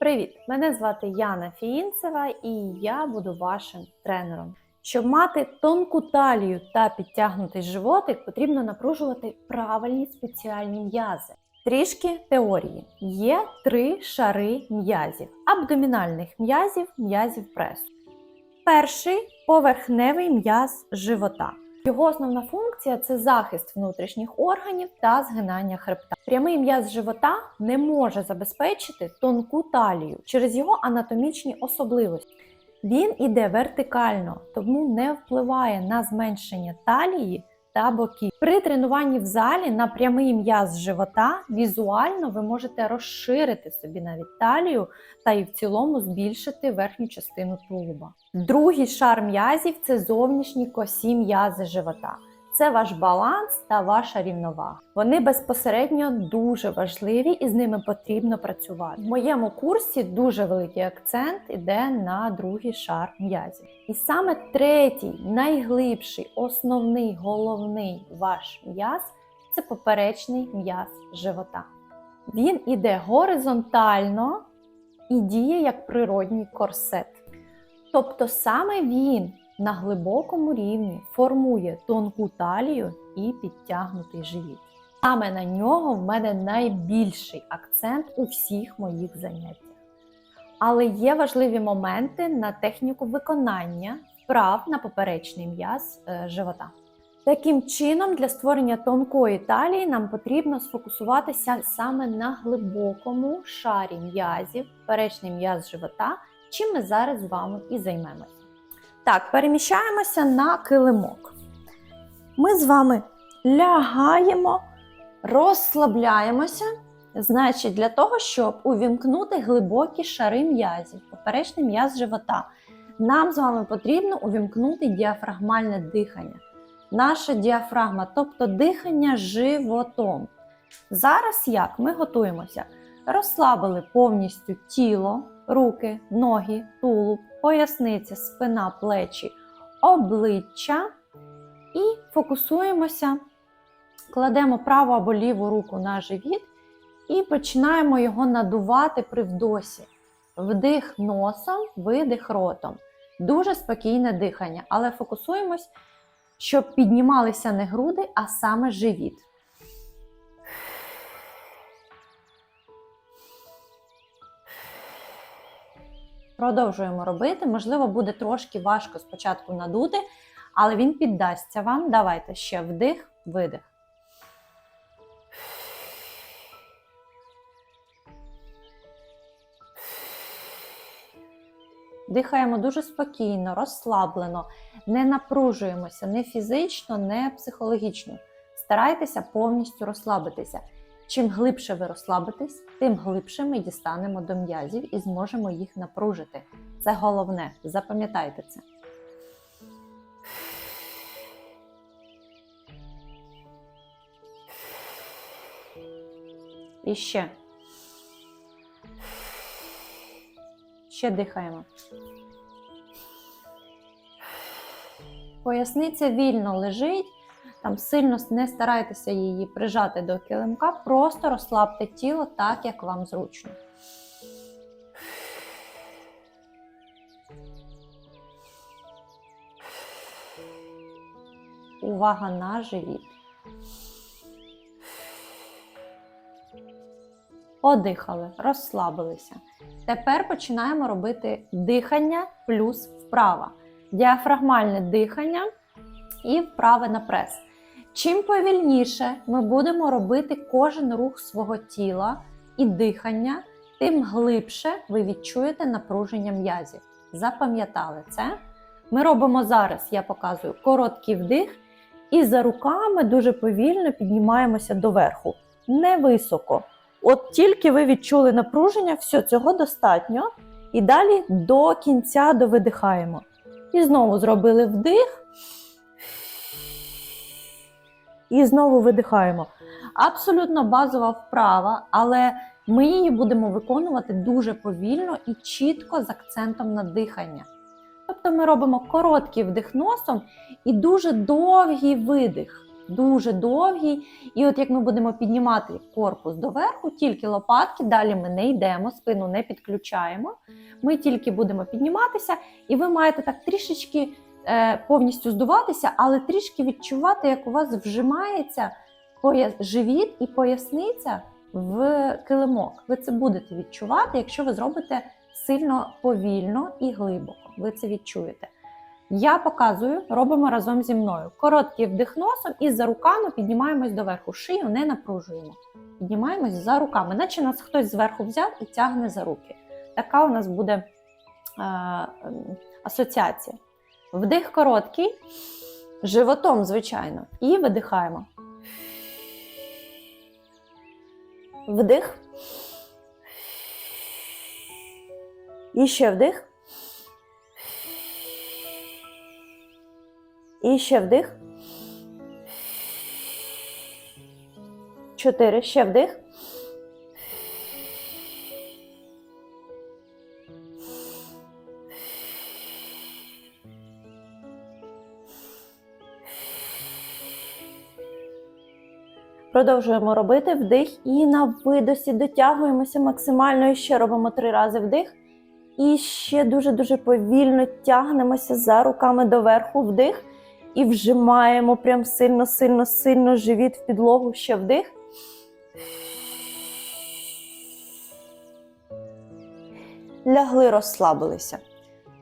Привіт! Мене звати Яна Фіїнцева і я буду вашим тренером. Щоб мати тонку талію та підтягнутий животик, потрібно напружувати правильні спеціальні м'язи. Трішки теорії. Є три шари м'язів: абдомінальних м'язів, м'язів пресу. Перший поверхневий м'яз живота. Його основна функція це захист внутрішніх органів та згинання хребта. Прямий м'яз живота не може забезпечити тонку талію через його анатомічні особливості. Він іде вертикально, тому не впливає на зменшення талії та боків. При тренуванні в залі на прямий м'яз живота візуально ви можете розширити собі навіть талію та і в цілому збільшити верхню частину тулуба. Другий шар м'язів це зовнішні косі м'язи живота. Це ваш баланс та ваша рівновага. Вони безпосередньо дуже важливі і з ними потрібно працювати. В моєму курсі дуже великий акцент іде на другий шар м'язів. І саме третій, найглибший, основний, головний ваш м'яз це поперечний м'яз живота. Він іде горизонтально і діє як природній корсет. Тобто саме він на глибокому рівні формує тонку талію і підтягнутий живіт. Саме на нього в мене найбільший акцент у всіх моїх заняттях. Але є важливі моменти на техніку виконання вправ на поперечний м'яз е, живота. Таким чином, для створення тонкої талії нам потрібно сфокусуватися саме на глибокому шарі м'язів, перечний м'яз живота, чим ми зараз з вами і займемося. Так, переміщаємося на килимок. Ми з вами лягаємо, розслабляємося. Значить, для того, щоб увімкнути глибокі шари м'язів, поперечний м'яз живота, нам з вами потрібно увімкнути діафрагмальне дихання. Наша діафрагма, тобто дихання животом. Зараз як? Ми готуємося. Розслабили повністю тіло, руки, ноги, тулуб, поясниця, спина, плечі, обличчя. І фокусуємося, кладемо праву або ліву руку на живіт і починаємо його надувати при вдосі. Вдих носом, видих ротом. Дуже спокійне дихання, але фокусуємось, щоб піднімалися не груди, а саме живіт. Продовжуємо робити. Можливо, буде трошки важко спочатку надути, але він піддасться вам. Давайте ще вдих, видих. Дихаємо дуже спокійно, розслаблено, не напружуємося не фізично, не психологічно. Старайтеся повністю розслабитися. Чим глибше ви розслабитесь, тим глибше ми дістанемо до м'язів і зможемо їх напружити. Це головне, запам'ятайте це. І ще. Ще дихаємо. Поясниця вільно лежить. Там сильно не старайтеся її прижати до килимка, просто розслабте тіло так, як вам зручно. Увага на живіт. Подихали, розслабилися. Тепер починаємо робити дихання плюс вправа. Діафрагмальне дихання і вправи на прес. Чим повільніше ми будемо робити кожен рух свого тіла і дихання, тим глибше ви відчуєте напруження м'язів. Запам'ятали це? Ми робимо зараз, я показую короткий вдих, і за руками дуже повільно піднімаємося доверху. Не високо. От тільки ви відчули напруження, все, цього достатньо. І далі до кінця довидихаємо. І знову зробили вдих. І знову видихаємо. Абсолютно базова вправа, але ми її будемо виконувати дуже повільно і чітко з акцентом на дихання. Тобто ми робимо короткий вдих носом і дуже довгий видих. дуже довгий. І от як ми будемо піднімати корпус доверху, тільки лопатки, далі ми не йдемо, спину не підключаємо. Ми тільки будемо підніматися, і ви маєте так трішечки повністю здуватися, але трішки відчувати, як у вас вжимається живіт і поясниця в килимок. Ви це будете відчувати, якщо ви зробите сильно повільно і глибоко. Ви це відчуєте. Я показую, робимо разом зі мною. Короткий вдих носом і за руками піднімаємось доверху. Шию не напружуємо. Піднімаємось за руками, наче нас хтось зверху взяв і тягне за руки. Така у нас буде е, асоціація. Вдих короткий, животом, звичайно, і видихаємо. Вдих. І ще вдих. І ще вдих. Чотири. Ще вдих. Продовжуємо робити вдих і на видосі дотягуємося максимально. І ще робимо три рази вдих. І ще дуже-дуже повільно тягнемося за руками доверху вдих. І вжимаємо прям сильно, сильно, сильно живіт в підлогу. Ще вдих. Лягли, розслабилися.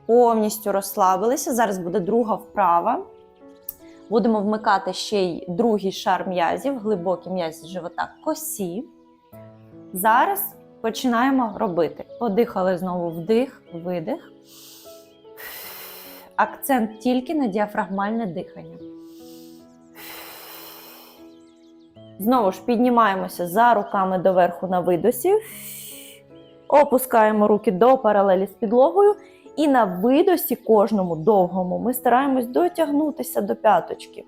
Повністю розслабилися. Зараз буде друга вправа. Будемо вмикати ще й другий шар м'язів, глибокі м'язі живота косі. Зараз починаємо робити. Подихали знову вдих, видих. Акцент тільки на діафрагмальне дихання. Знову ж піднімаємося за руками доверху на видосі. Опускаємо руки до паралелі з підлогою. І на видосі кожному довгому ми стараємось дотягнутися до п'яточки.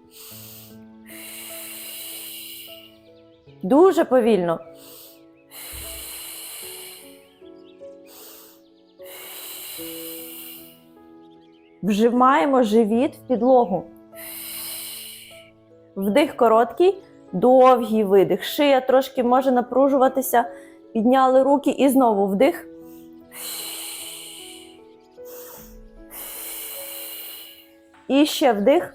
Дуже повільно. Вжимаємо живіт в підлогу. Вдих короткий, довгий видих. Шия трошки може напружуватися. Підняли руки і знову вдих. І ще вдих.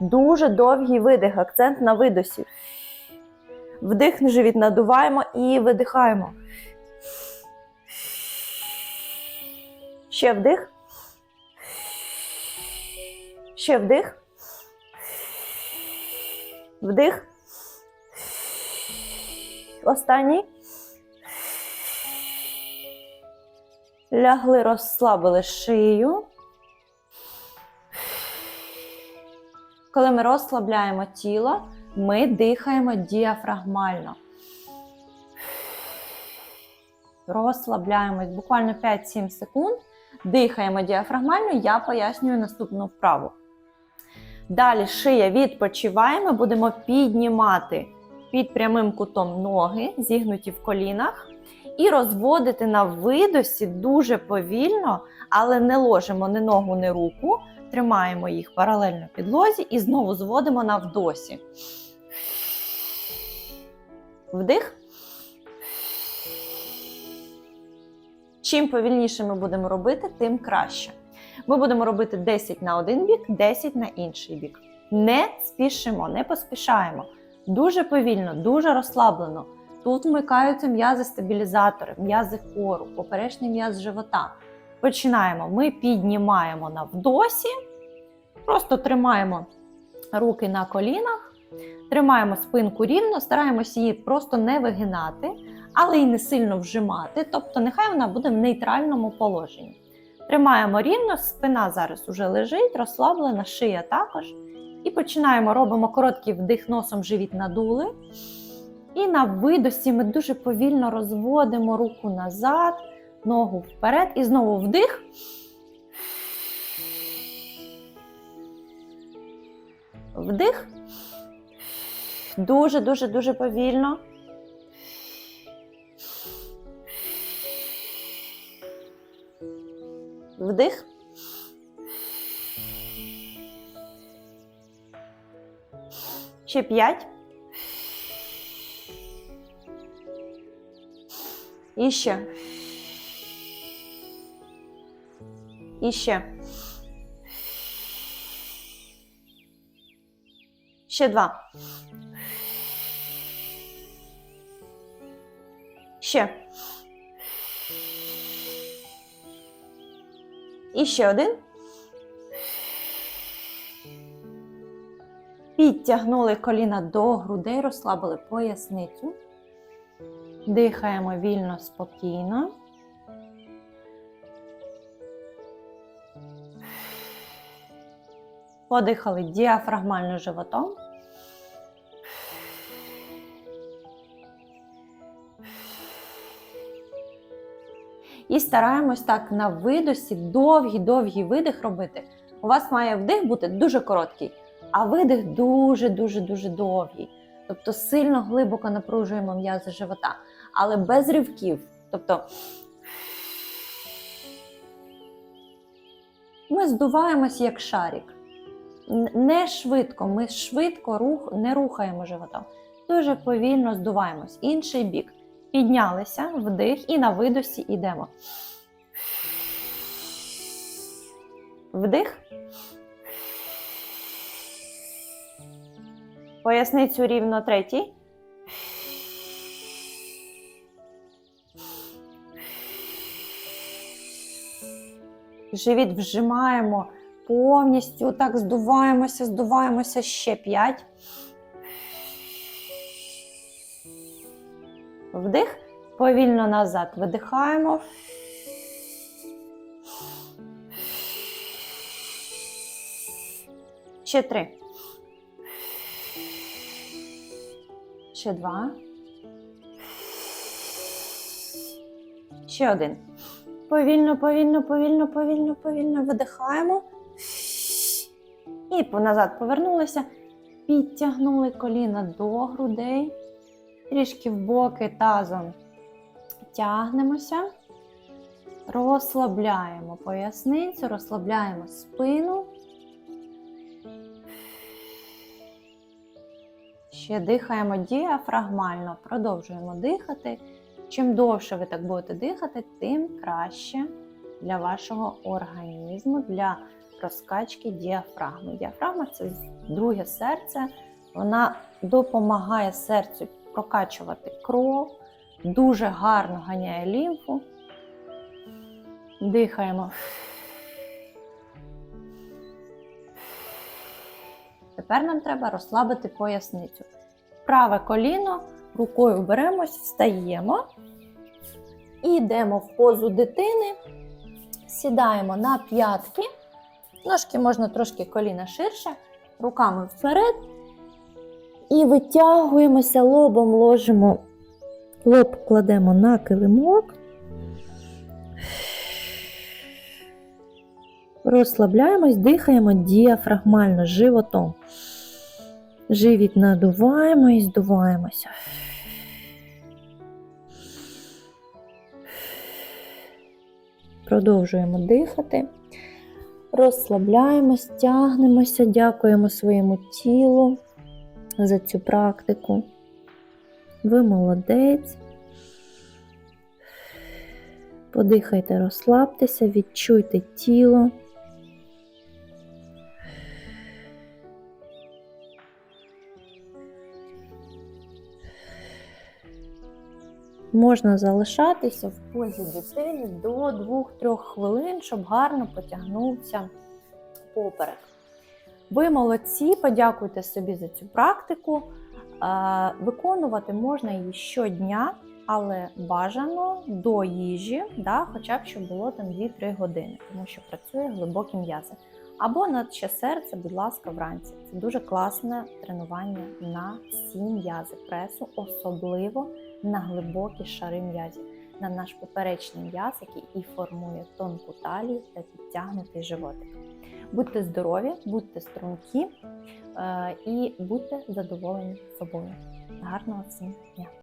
Дуже довгий видих, акцент на видосі. Вдих, живіт надуваємо і видихаємо. Ще вдих. Ще вдих. Вдих. Останній. Лягли, розслабили шию. Коли ми розслабляємо тіло, ми дихаємо діафрагмально. Розслабляємось буквально 5-7 секунд. Дихаємо діафрагмально, я пояснюю наступну вправу. Далі шия відпочиваємо, будемо піднімати під прямим кутом ноги, зігнуті в колінах, і розводити на видосі дуже повільно, але не ложимо ні ногу, ні руку. Тримаємо їх паралельно підлозі і знову зводимо на вдосі. Вдих. Чим повільніше ми будемо робити, тим краще. Ми будемо робити 10 на один бік, 10 на інший бік. Не спішимо, не поспішаємо. Дуже повільно, дуже розслаблено. Тут вмикаються м'язи-стабілізатори, м'язи кору, поперечний м'яз живота. Починаємо. Ми піднімаємо на вдосі, просто тримаємо руки на колінах, тримаємо спинку рівно, стараємося її просто не вигинати, але й не сильно вжимати. Тобто, нехай вона буде в нейтральному положенні. Тримаємо рівно, спина зараз уже лежить, розслаблена, шия також. І починаємо, робимо короткий вдих носом, живіт надули. І на видосі ми дуже повільно розводимо руку назад, ногу вперед. І знову вдих. Вдих. Дуже-дуже дуже повільно. Вдих. Ще п'ять. І ще. І ще. Ще два. Ще. І ще один. Підтягнули коліна до грудей, розслабили поясницю. Дихаємо вільно, спокійно. Подихали діафрагмально животом. І стараємось так на видосі довгий-довгий видих робити. У вас має вдих бути дуже короткий, а видих дуже-дуже-дуже довгий. Тобто сильно глибоко напружуємо м'язи живота, але без ривків. Тобто ми здуваємось як шарик. Не швидко, ми швидко рух, не рухаємо животом. Дуже повільно здуваємось. Інший бік. Піднялися, вдих і на видосі йдемо. Вдих. Поясницю рівно третій. Живіт вжимаємо повністю, так здуваємося, здуваємося ще п'ять. Вдих, повільно назад видихаємо. Ще три. Ще два. Ще один. Повільно, повільно, повільно, повільно, повільно видихаємо. І назад повернулися. Підтягнули коліна до грудей. Трішки в боки тазом тягнемося. Розслабляємо поясницю, розслабляємо спину. Ще дихаємо діафрагмально, продовжуємо дихати. Чим довше ви так будете дихати, тим краще для вашого організму, для розкачки діафрагми. Діафрагма це друге серце. Вона допомагає серцю прокачувати кров, дуже гарно ганяє лімфу. Дихаємо. Тепер нам треба розслабити поясницю. Праве коліно рукою беремось, встаємо і йдемо в позу дитини. Сідаємо на п'ятки. Ножки можна трошки коліна ширше, руками вперед. І витягуємося лобом, ложимо, лоб кладемо на килимок. Розслабляємось, дихаємо діафрагмально животом. Живіт надуваємо і здуваємося. Продовжуємо дихати. Розслабляємось, тягнемося, дякуємо своєму тілу за цю практику. Ви молодець. Подихайте, розслабтеся, відчуйте тіло. Можна залишатися в позі дитини до 2-3 хвилин, щоб гарно потягнувся поперек. Ви молодці, подякуйте собі за цю практику. Е, Виконувати можна її щодня, але бажано до їжі, да, хоча б щоб було там 2-3 години, тому що працює глибокі м'язи. Або на серце, будь ласка, вранці. Це дуже класне тренування на всі м'язи пресу, особливо на глибокі шари м'язів, на наш поперечний м'яз, який і формує тонку талію та підтягнутий животик. Будьте здорові, будьте стрункі е, і будьте задоволені собою. Гарного всім дня!